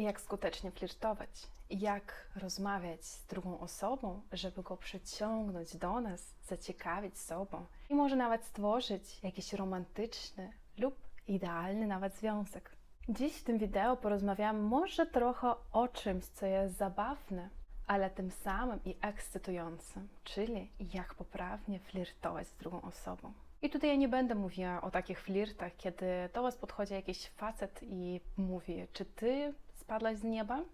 Jak skutecznie flirtować? Jak rozmawiać z drugą osobą, żeby go przyciągnąć do nas, zaciekawić sobą i może nawet stworzyć jakiś romantyczny lub idealny nawet związek. Dziś w tym wideo porozmawiam może trochę o czymś, co jest zabawne, ale tym samym i ekscytujące, czyli jak poprawnie flirtować z drugą osobą. I tutaj ja nie będę mówiła o takich flirtach, kiedy do Was podchodzi jakiś facet i mówi, czy Ty spadłaś z nieba?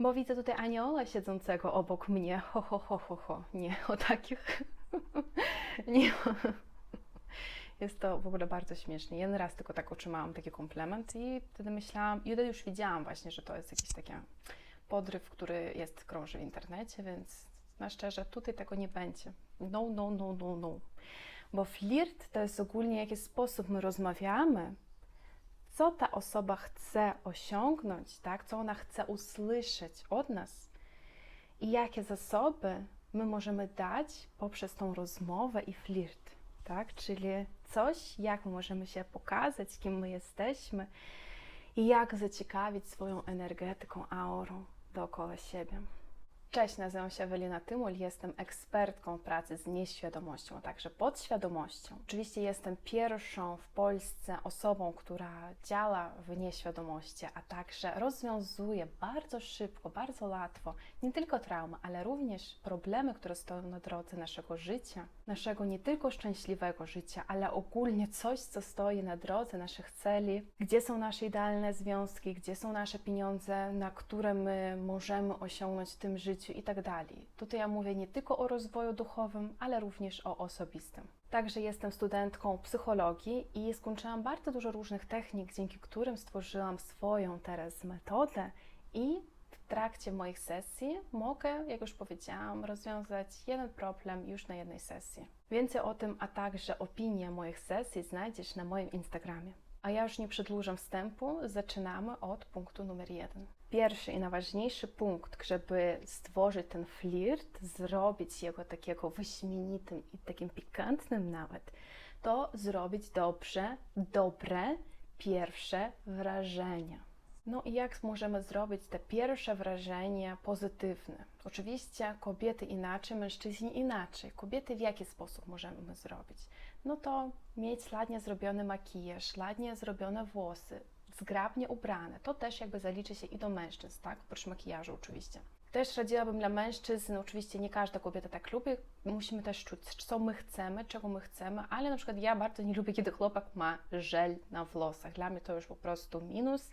Bo widzę tutaj anioła siedzącego obok mnie. Ho, ho, ho, ho, ho. Nie, o takich. nie. Jest to w ogóle bardzo śmieszne. Jeden raz tylko tak otrzymałam taki komplement i wtedy myślałam, i już widziałam właśnie, że to jest jakiś taki podryw, który jest, krąży w internecie, więc na szczerze, tutaj tego nie będzie. No, no, no, no, no. Bo flirt to jest ogólnie jaki sposób my rozmawiamy, co ta osoba chce osiągnąć, tak? co ona chce usłyszeć od nas i jakie zasoby my możemy dać poprzez tą rozmowę i flirt. Tak? Czyli coś, jak my możemy się pokazać, kim my jesteśmy i jak zaciekawić swoją energetyką, aurą dookoła siebie. Cześć, nazywam się Ewelina Tymul, jestem ekspertką pracy z nieświadomością, a także podświadomością. Oczywiście jestem pierwszą w Polsce osobą, która działa w nieświadomości, a także rozwiązuje bardzo szybko, bardzo łatwo nie tylko traumy, ale również problemy, które stoją na drodze naszego życia, naszego nie tylko szczęśliwego życia, ale ogólnie coś, co stoi na drodze naszych celi, gdzie są nasze idealne związki, gdzie są nasze pieniądze, na które my możemy osiągnąć w tym życiu i tak dalej. Tutaj ja mówię nie tylko o rozwoju duchowym, ale również o osobistym. Także jestem studentką psychologii i skończyłam bardzo dużo różnych technik, dzięki którym stworzyłam swoją teraz metodę i w trakcie moich sesji mogę, jak już powiedziałam, rozwiązać jeden problem już na jednej sesji. Więcej o tym, a także opinie moich sesji znajdziesz na moim Instagramie. A ja już nie przedłużam wstępu, zaczynamy od punktu numer jeden. Pierwszy i najważniejszy punkt, żeby stworzyć ten flirt, zrobić jego takiego wyśmienitym i takim pikantnym nawet, to zrobić dobrze, dobre pierwsze wrażenie. No i jak możemy zrobić te pierwsze wrażenie pozytywne? Oczywiście kobiety inaczej, mężczyźni inaczej. Kobiety w jaki sposób możemy zrobić? No to mieć ładnie zrobiony makijaż, ładnie zrobione włosy, zgrabnie ubrane. To też jakby zaliczy się i do mężczyzn, tak? Oprócz makijażu oczywiście. Też radziłabym dla mężczyzn, oczywiście nie każda kobieta tak lubi, musimy też czuć, co my chcemy, czego my chcemy, ale na przykład ja bardzo nie lubię, kiedy chłopak ma żel na włosach. Dla mnie to już po prostu minus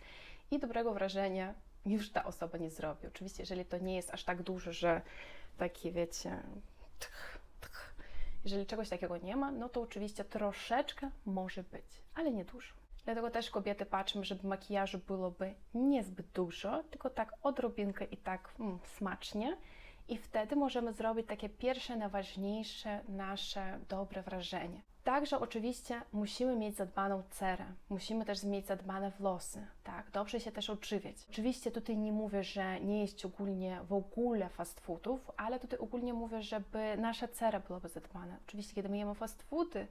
i dobrego wrażenia już ta osoba nie zrobi. Oczywiście, jeżeli to nie jest aż tak dużo, że taki, wiecie, tch, tch. jeżeli czegoś takiego nie ma, no to oczywiście troszeczkę może być, ale nie dużo. Dlatego też kobiety patrzą, żeby makijażu byłoby niezbyt dużo, tylko tak odrobinkę i tak mm, smacznie. I wtedy możemy zrobić takie pierwsze, najważniejsze nasze dobre wrażenie. Także oczywiście musimy mieć zadbaną cerę, musimy też mieć zadbane włosy, tak, dobrze się też odżywiać. Oczywiście tutaj nie mówię, że nie jeść ogólnie w ogóle fast foodów, ale tutaj ogólnie mówię, żeby nasza cera byłaby zadbana. Oczywiście kiedy my jemy fast foody,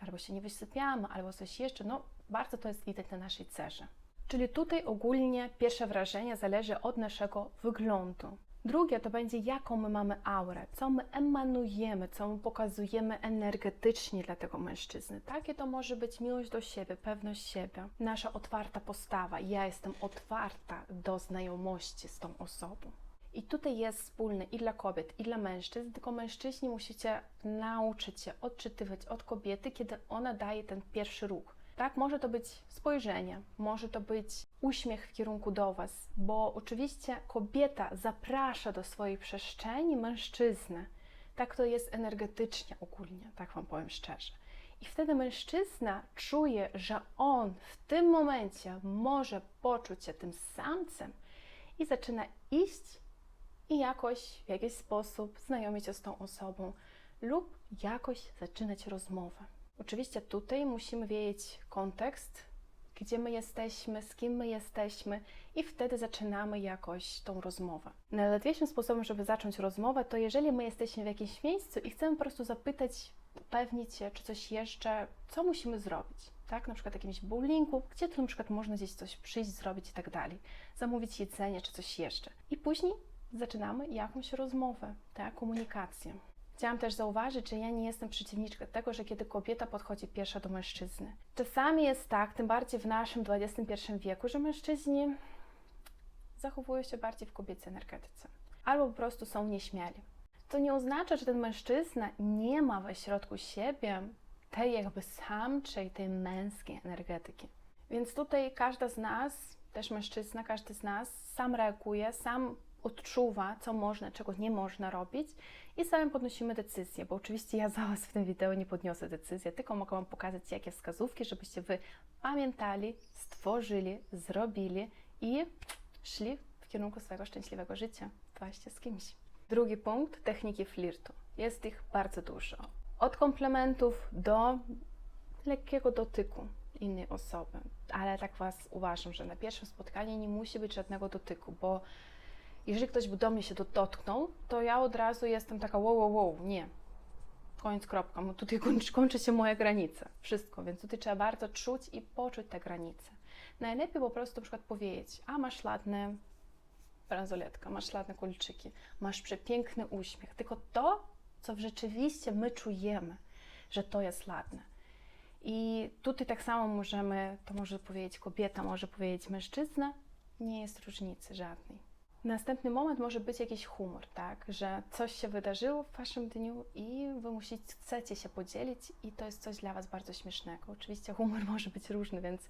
albo się nie wysypiamy, albo coś jeszcze, no bardzo to jest widać na naszej cerze. Czyli tutaj ogólnie pierwsze wrażenie zależy od naszego wyglądu. Drugie to będzie, jaką my mamy aurę, co my emanujemy, co my pokazujemy energetycznie dla tego mężczyzny. Takie to może być miłość do siebie, pewność siebie, nasza otwarta postawa. Ja jestem otwarta do znajomości z tą osobą. I tutaj jest wspólny i dla kobiet, i dla mężczyzn, tylko mężczyźni musicie nauczyć się odczytywać od kobiety, kiedy ona daje ten pierwszy ruch. Tak, może to być spojrzenie, może to być uśmiech w kierunku do Was, bo oczywiście kobieta zaprasza do swojej przestrzeni mężczyznę. Tak to jest energetycznie ogólnie, tak Wam powiem szczerze. I wtedy mężczyzna czuje, że on w tym momencie może poczuć się tym samcem i zaczyna iść i jakoś w jakiś sposób znajomić się z tą osobą lub jakoś zaczynać rozmowę. Oczywiście tutaj musimy wiedzieć kontekst, gdzie my jesteśmy, z kim my jesteśmy i wtedy zaczynamy jakoś tą rozmowę. Najłatwiejszym sposobem, żeby zacząć rozmowę, to jeżeli my jesteśmy w jakimś miejscu i chcemy po prostu zapytać, upewnić się, czy coś jeszcze, co musimy zrobić. tak, na przykład jakimś bowlingu, gdzie to na przykład można gdzieś coś przyjść, zrobić i tak dalej, zamówić jedzenie czy coś jeszcze. I później zaczynamy jakąś rozmowę, tak, komunikację. Chciałam też zauważyć, że ja nie jestem przeciwniczką tego, że kiedy kobieta podchodzi pierwsza do mężczyzny. Czasami jest tak, tym bardziej w naszym XXI wieku, że mężczyźni zachowują się bardziej w kobiecej energetyce. Albo po prostu są nieśmiali. To nie oznacza, że ten mężczyzna nie ma we środku siebie tej jakby samczej, tej męskiej energetyki. Więc tutaj każda z nas, też mężczyzna, każdy z nas sam reaguje, sam odczuwa, co można, czego nie można robić i sami podnosimy decyzję, bo oczywiście ja za Was w tym wideo nie podniosę decyzji, tylko mogę Wam pokazać jakie wskazówki, żebyście Wy pamiętali, stworzyli, zrobili i szli w kierunku swojego szczęśliwego życia, właśnie z kimś. Drugi punkt, techniki flirtu. Jest ich bardzo dużo. Od komplementów do lekkiego dotyku innej osoby. Ale tak Was uważam, że na pierwszym spotkaniu nie musi być żadnego dotyku, bo jeżeli ktoś by do mnie się to dotknął, to ja od razu jestem taka wow, wow, wow, nie. Koniec, kropka. Bo tutaj kończy, kończy się moja granica. Wszystko, więc tutaj trzeba bardzo czuć i poczuć te granice. Najlepiej po prostu na przykład powiedzieć, a masz ładne bransoletka, masz ładne kolczyki, masz przepiękny uśmiech. Tylko to, co rzeczywiście my czujemy, że to jest ładne. I tutaj tak samo możemy, to może powiedzieć kobieta, może powiedzieć mężczyzna, nie jest różnicy żadnej. Następny moment może być jakiś humor, tak, że coś się wydarzyło w waszym dniu i wy musicie, chcecie się podzielić i to jest coś dla was bardzo śmiesznego. Oczywiście humor może być różny, więc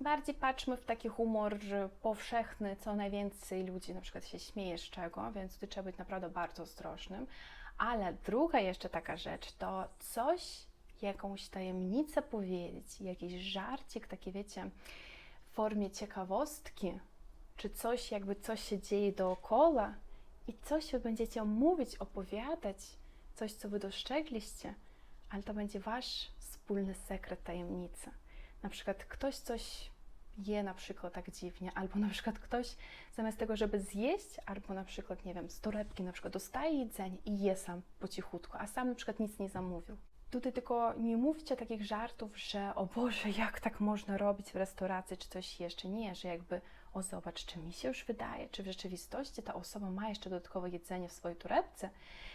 bardziej patrzmy w taki humor powszechny, co najwięcej ludzi na przykład się śmieje z czego, więc tu trzeba być naprawdę bardzo ostrożnym. Ale druga jeszcze taka rzecz to coś, jakąś tajemnicę powiedzieć, jakiś żarcik, taki wiecie, w formie ciekawostki, czy coś, jakby coś się dzieje dookoła i coś wy będziecie mówić, opowiadać, coś, co wy dostrzegliście, ale to będzie wasz wspólny sekret, tajemnica. Na przykład ktoś coś je na przykład tak dziwnie, albo na przykład ktoś zamiast tego, żeby zjeść, albo na przykład, nie wiem, z torebki na przykład dostaje jedzenie i je sam po cichutku, a sam na przykład nic nie zamówił. Tutaj tylko nie mówcie takich żartów, że o Boże, jak tak można robić w restauracji, czy coś jeszcze. Nie, że jakby o zobacz, czy mi się już wydaje, czy w rzeczywistości ta osoba ma jeszcze dodatkowe jedzenie w swojej torebce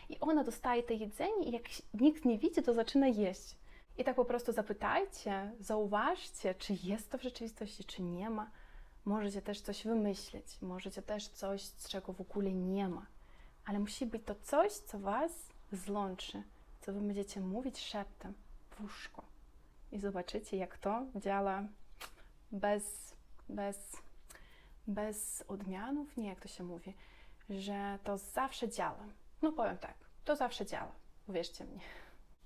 i ona dostaje to jedzenie i jak nikt nie widzi, to zaczyna jeść. I tak po prostu zapytajcie, zauważcie, czy jest to w rzeczywistości, czy nie ma. Możecie też coś wymyślić, możecie też coś, z czego w ogóle nie ma. Ale musi być to coś, co Was złączy, co Wy będziecie mówić szeptem w łóżko. I zobaczycie, jak to działa bez, bez, bez odmianów, nie jak to się mówi, że to zawsze działa. No powiem tak, to zawsze działa, uwierzcie mi.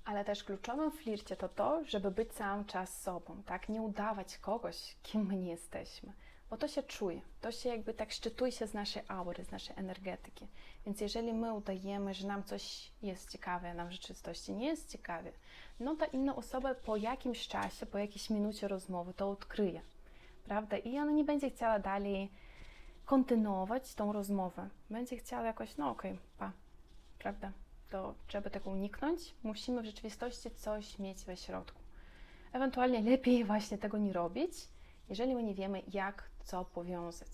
Ale też kluczowym w flircie to to, żeby być cały czas sobą, tak? Nie udawać kogoś, kim my nie jesteśmy, bo to się czuje, to się jakby tak szczytuje się z naszej aury, z naszej energetyki. Więc jeżeli my udajemy, że nam coś jest ciekawe, a nam w rzeczywistości nie jest ciekawe, no to inna osoba po jakimś czasie, po jakiejś minucie rozmowy to odkryje, prawda? I ona nie będzie chciała dalej kontynuować tą rozmowę. Będzie chciała jakoś, no okej, okay, pa, prawda? to żeby tego uniknąć, musimy w rzeczywistości coś mieć we środku. Ewentualnie lepiej właśnie tego nie robić, jeżeli my nie wiemy, jak co powiązać.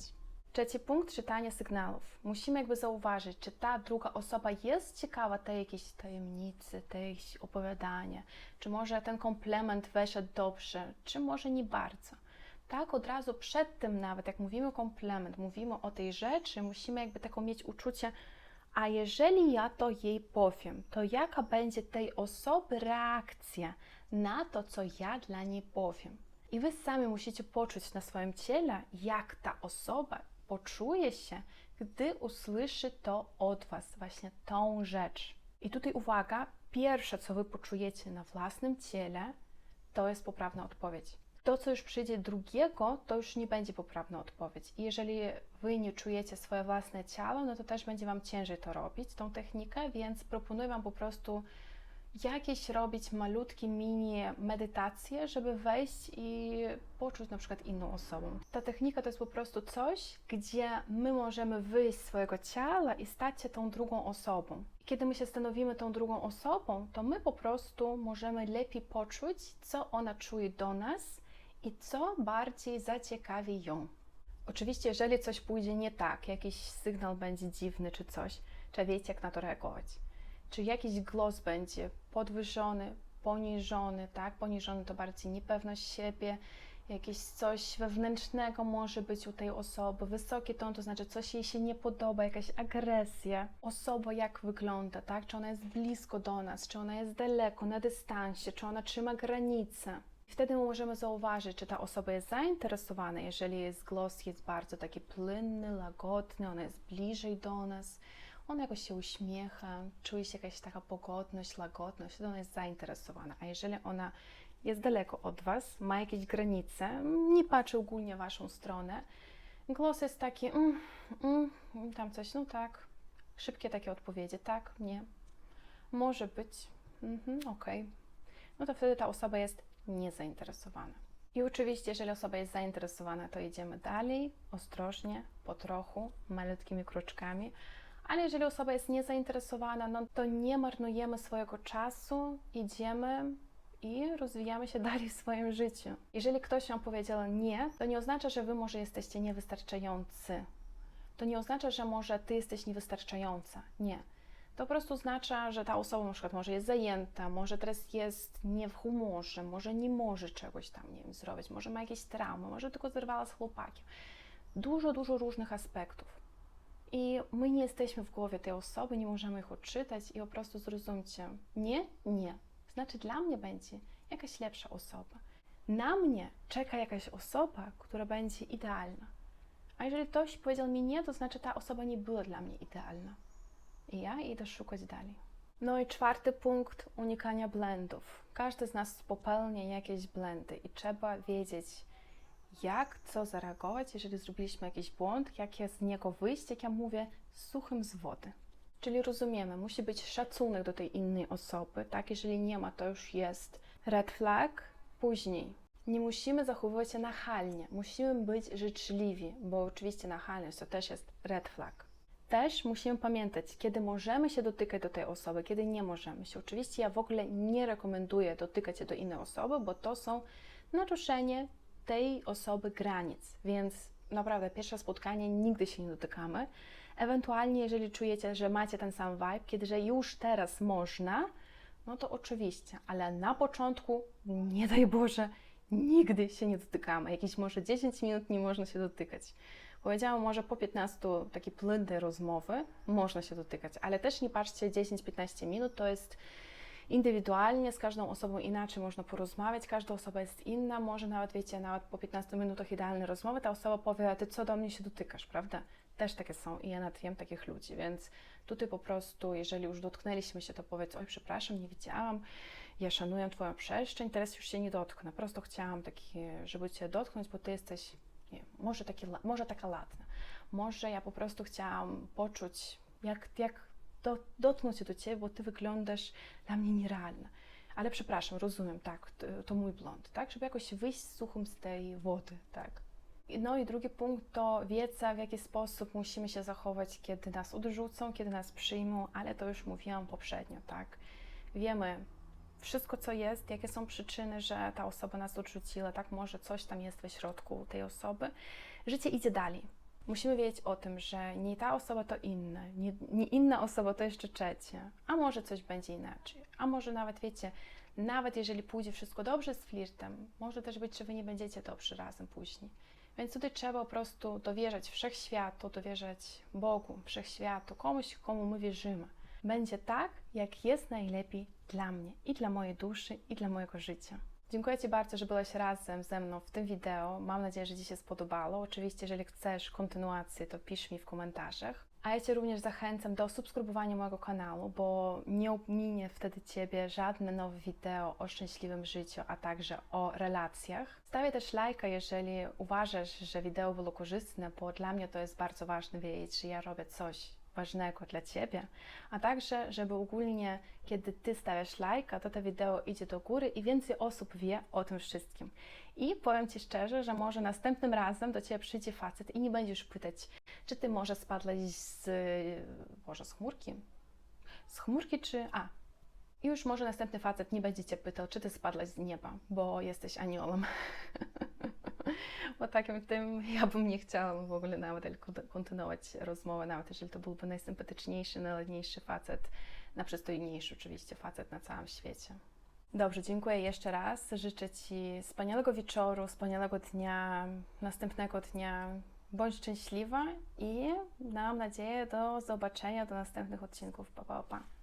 Trzeci punkt czytanie sygnałów. Musimy jakby zauważyć, czy ta druga osoba jest ciekawa tej jakiejś tajemnicy, tej opowiadania, czy może ten komplement weszedł dobrze, czy może nie bardzo. Tak, od razu przed tym nawet, jak mówimy komplement, mówimy o tej rzeczy, musimy jakby taką mieć uczucie, a jeżeli ja to jej powiem, to jaka będzie tej osoby reakcja na to, co ja dla niej powiem? I wy sami musicie poczuć na swoim ciele, jak ta osoba poczuje się, gdy usłyszy to od was, właśnie tą rzecz. I tutaj uwaga, pierwsze, co wy poczujecie na własnym ciele, to jest poprawna odpowiedź to, co już przyjdzie drugiego, to już nie będzie poprawna odpowiedź. I jeżeli Wy nie czujecie swoje własne ciało, no to też będzie Wam ciężej to robić, tą technikę, więc proponuję Wam po prostu jakieś robić malutkie mini medytacje, żeby wejść i poczuć na przykład inną osobą. Ta technika to jest po prostu coś, gdzie my możemy wyjść z swojego ciała i stać się tą drugą osobą. Kiedy my się stanowimy tą drugą osobą, to my po prostu możemy lepiej poczuć, co ona czuje do nas i co bardziej zaciekawi ją. Oczywiście, jeżeli coś pójdzie nie tak, jakiś sygnał będzie dziwny czy coś, trzeba wiedzieć, jak na to reagować. Czy jakiś głos będzie podwyższony, poniżony, tak? Poniżony to bardziej niepewność siebie, jakieś coś wewnętrznego może być u tej osoby, wysoki ton, to znaczy coś jej się nie podoba, jakaś agresja. Osoba jak wygląda, tak? Czy ona jest blisko do nas, czy ona jest daleko, na dystansie, czy ona trzyma granice. Wtedy możemy zauważyć, czy ta osoba jest zainteresowana, jeżeli jest głos jest bardzo taki płynny, łagodny, ona jest bliżej do nas, ona jakoś się uśmiecha, czuje się jakaś taka pogodność, łagodność, wtedy ona jest zainteresowana. A jeżeli ona jest daleko od Was, ma jakieś granice, nie patrzy ogólnie w Waszą stronę, głos jest taki, mm, mm, tam coś, no tak, szybkie takie odpowiedzi, tak, nie, może być, mhm, okej, no to wtedy ta osoba jest niezainteresowana. I oczywiście, jeżeli osoba jest zainteresowana, to idziemy dalej, ostrożnie, po trochu, malutkimi kroczkami. Ale jeżeli osoba jest niezainteresowana, no to nie marnujemy swojego czasu, idziemy i rozwijamy się dalej w swoim życiu. Jeżeli ktoś nam powiedział nie, to nie oznacza, że wy może jesteście niewystarczający. To nie oznacza, że może ty jesteś niewystarczająca. Nie. To po prostu oznacza, że ta osoba na przykład może jest zajęta, może teraz jest nie w humorze, może nie może czegoś tam, nie wiem, zrobić, może ma jakieś traumy, może tylko zerwała z chłopakiem. Dużo, dużo różnych aspektów. I my nie jesteśmy w głowie tej osoby, nie możemy ich odczytać i po prostu zrozumcie, nie, nie. Znaczy dla mnie będzie jakaś lepsza osoba. Na mnie czeka jakaś osoba, która będzie idealna. A jeżeli ktoś powiedział mi nie, to znaczy ta osoba nie była dla mnie idealna. I ja idę szukać dalej. No i czwarty punkt unikania blendów. Każdy z nas popełnia jakieś blendy i trzeba wiedzieć, jak, co zareagować, jeżeli zrobiliśmy jakiś błąd, jak z niego wyjść, jak ja mówię, suchym z wody. Czyli rozumiemy, musi być szacunek do tej innej osoby, tak? Jeżeli nie ma, to już jest red flag. Później nie musimy zachowywać się nachalnie, musimy być życzliwi, bo oczywiście nachalność to też jest red flag. Też musimy pamiętać, kiedy możemy się dotykać do tej osoby, kiedy nie możemy się. Oczywiście ja w ogóle nie rekomenduję dotykać się do innej osoby, bo to są naruszenie tej osoby granic, więc naprawdę pierwsze spotkanie nigdy się nie dotykamy. Ewentualnie, jeżeli czujecie, że macie ten sam vibe, kiedy że już teraz można, no to oczywiście, ale na początku, nie daj Boże, nigdy się nie dotykamy. Jakieś może 10 minut nie można się dotykać. Powiedziałam, może po 15 takiej płynnej rozmowy można się dotykać, ale też nie patrzcie 10-15 minut, to jest indywidualnie, z każdą osobą inaczej można porozmawiać, każda osoba jest inna, może nawet, wiecie, nawet po 15 minutach idealnej rozmowy ta osoba powie, ty co do mnie się dotykasz, prawda? Też takie są i ja nawet wiem takich ludzi, więc tutaj po prostu, jeżeli już dotknęliśmy się, to powiedz, oj, przepraszam, nie widziałam, ja szanuję Twoją przestrzeń, teraz już się nie dotknę, po prostu chciałam takie, żeby Cię dotknąć, bo Ty jesteś, nie może, taki, może taka latna, może ja po prostu chciałam poczuć, jak, jak do, dotknąć się do Ciebie, bo Ty wyglądasz dla mnie nierealna. Ale przepraszam, rozumiem, tak, to, to mój blond, tak, żeby jakoś wyjść suchym z tej wody, tak. No i drugi punkt to wiedza, w jaki sposób musimy się zachować, kiedy nas odrzucą, kiedy nas przyjmą, ale to już mówiłam poprzednio, tak. Wiemy wszystko, co jest, jakie są przyczyny, że ta osoba nas odrzuciła, tak, może coś tam jest we środku tej osoby. Życie idzie dalej. Musimy wiedzieć o tym, że nie ta osoba to inna, nie, nie inna osoba to jeszcze trzecia, a może coś będzie inaczej, a może nawet, wiecie, nawet jeżeli pójdzie wszystko dobrze z flirtem, może też być, że wy nie będziecie dobrzy razem później. Więc tutaj trzeba po prostu dowierzać wszechświatu, dowierzać Bogu, wszechświatu, komuś, komu my wierzymy. Będzie tak, jak jest najlepiej dla mnie i dla mojej duszy i dla mojego życia. Dziękuję Ci bardzo, że byłeś razem ze mną w tym wideo. Mam nadzieję, że Ci się spodobało. Oczywiście, jeżeli chcesz kontynuację, to pisz mi w komentarzach. A ja Cię również zachęcam do subskrybowania mojego kanału, bo nie ominie wtedy Ciebie żadne nowe wideo o szczęśliwym życiu, a także o relacjach. Stawię też lajka, jeżeli uważasz, że wideo było korzystne, bo dla mnie to jest bardzo ważne wiedzieć, że ja robię coś ważnego dla Ciebie, a także, żeby ogólnie, kiedy Ty stawiasz lajka, to to wideo idzie do góry i więcej osób wie o tym wszystkim. I powiem Ci szczerze, że może następnym razem do Ciebie przyjdzie facet i nie będziesz pytać, czy Ty może spadłeś z, może z chmurki? Z chmurki czy... A, i już może następny facet nie będzie Cię pytał, czy Ty spadłaś z nieba, bo jesteś aniołem. bo takim tym ja bym nie chciała w ogóle nawet kontynuować rozmowę, nawet jeżeli to byłby najsympatyczniejszy, najładniejszy facet, najprzystojniejszy oczywiście facet na całym świecie. Dobrze, dziękuję jeszcze raz. Życzę Ci wspaniałego wieczoru, wspaniałego dnia, następnego dnia. Bądź szczęśliwa i mam nadzieję do zobaczenia, do następnych odcinków. Pa, pa, pa.